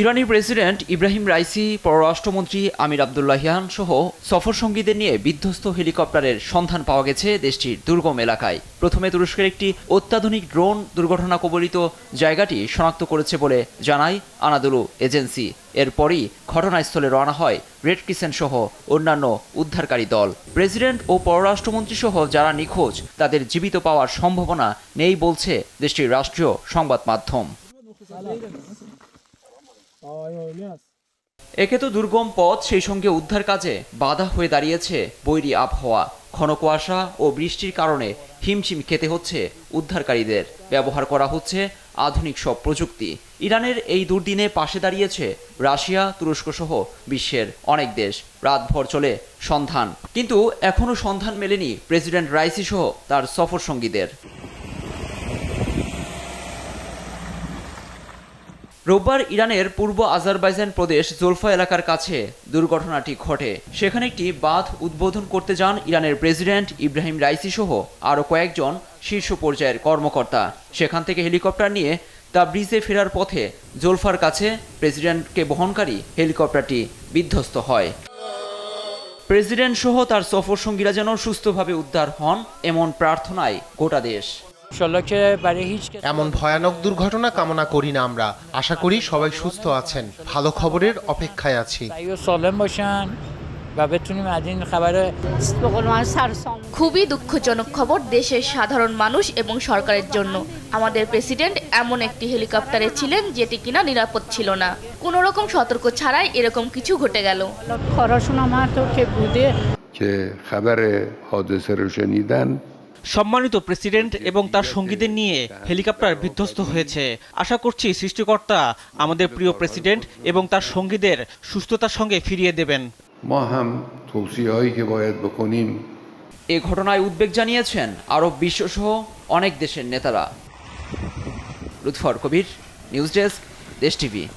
ইরানি president Ebrahim Raisi, পররাষ্ট্রমন্ত্রী আমির Abdollahian সহ সফর সঙ্গীদের নিয়ে বিধ্বস্ত হেলিকপ্টারের সন্ধান পাওয়া গেছে দেশটির দুর্গম এলাকায়। প্রথমে তুরস্কের একটি অত্যাধুনিক ড্রোন দুর্ঘটনা কবলিত জায়গাটি শনাক্ত করেছে বলে জানায় আনাদুলু এজেন্সি। এরপরই ঘটনাস্থলে রওনা হয় রেড ক্রিসেন্ট সহ অন্যান্য উদ্ধারকারী দল। প্রেসিডেন্ট ও পররাষ্ট্রমন্ত্রী সহ যারা নিখোঁজ, তাদের জীবিত পাওয়ার সম্ভাবনা নেই বলছে দেশটির রাষ্ট্রীয় সংবাদ মাধ্যম। একে তো দুর্গম পথ, সেই সঙ্গে উদ্ধার কাজে বাধা হয়ে দাঁড়িয়েছে বৈরী আবহাওয়া। ঘন কুয়াশা ও বৃষ্টির কারণে হিমশিম খেতে হচ্ছে উদ্ধারকারীদের। ব্যবহার করা হচ্ছে আধুনিক সব প্রযুক্তি। ইরানের এই দুর্দিনে পাশে দাঁড়িয়েছে রাশিয়া তুরস্ক সহ বিশ্বের অনেক দেশ। রাতভর চলে সন্ধান। কিন্তু এখনও সন্ধান মেলেনি প্রেসিডেন্ট রাইসি সহ তার সফর সঙ্গীদের রোববার ইরানের পূর্ব আজারবাইজান প্রদেশ জোলফা এলাকার কাছে দুর্ঘটনাটি ঘটে। সেখানে একটি বাঁধ উদ্বোধন করতে যান ইরানের প্রেসিডেন্ট ইব্রাহিম রাইসি সহ আরও কয়েকজন শীর্ষ পর্যায়ের কর্মকর্তা। সেখান থেকে হেলিকপ্টার নিয়ে তা ব্রিজে ফেরার পথে জোলফার কাছে প্রেসিডেন্টকে বহনকারী হেলিকপ্টারটি বিধ্বস্ত হয়। প্রেসিডেন্ট সহ তার সফর সঙ্গীরা যেন সুস্থভাবে উদ্ধার হন, এমন প্রার্থনায় গোটা দেশ। এমন ভয়ানক দুর্ঘটনা কামনা করি না আমরা। আশা করি সবাই সুস্থ আছেন। ভালো খবরের অপেক্ষায় আছি। খুবই দুঃখজনক খবর দেশের সাধারণ মানুষ এবং সরকারের জন্য। আমাদের প্রেসিডেন্ট এমন একটি হেলিকপ্টারে ছিলেন যেটি কিনা নিরাপদ ছিল না। কোন রকম সতর্ক ছাড়াই এরকম কিছু ঘটে গেল। খরচনা সম্মানিত প্রেসিডেন্ট এবং তার সঙ্গীদের নিয়ে হেলিকপ্টার বিধ্বস্ত হয়েছে। আশা করছি সৃষ্টিকর্তা আমাদের প্রিয় প্রেসিডেন্ট এবং তার সঙ্গীদের সুস্থতার সঙ্গে ফিরিয়ে দেবেন। এ ঘটনায় উদ্বেগ জানিয়েছেন আরব বিশ্বসহ অনেক দেশের নেতারা। Lutfar Kabir news desk Desh TV.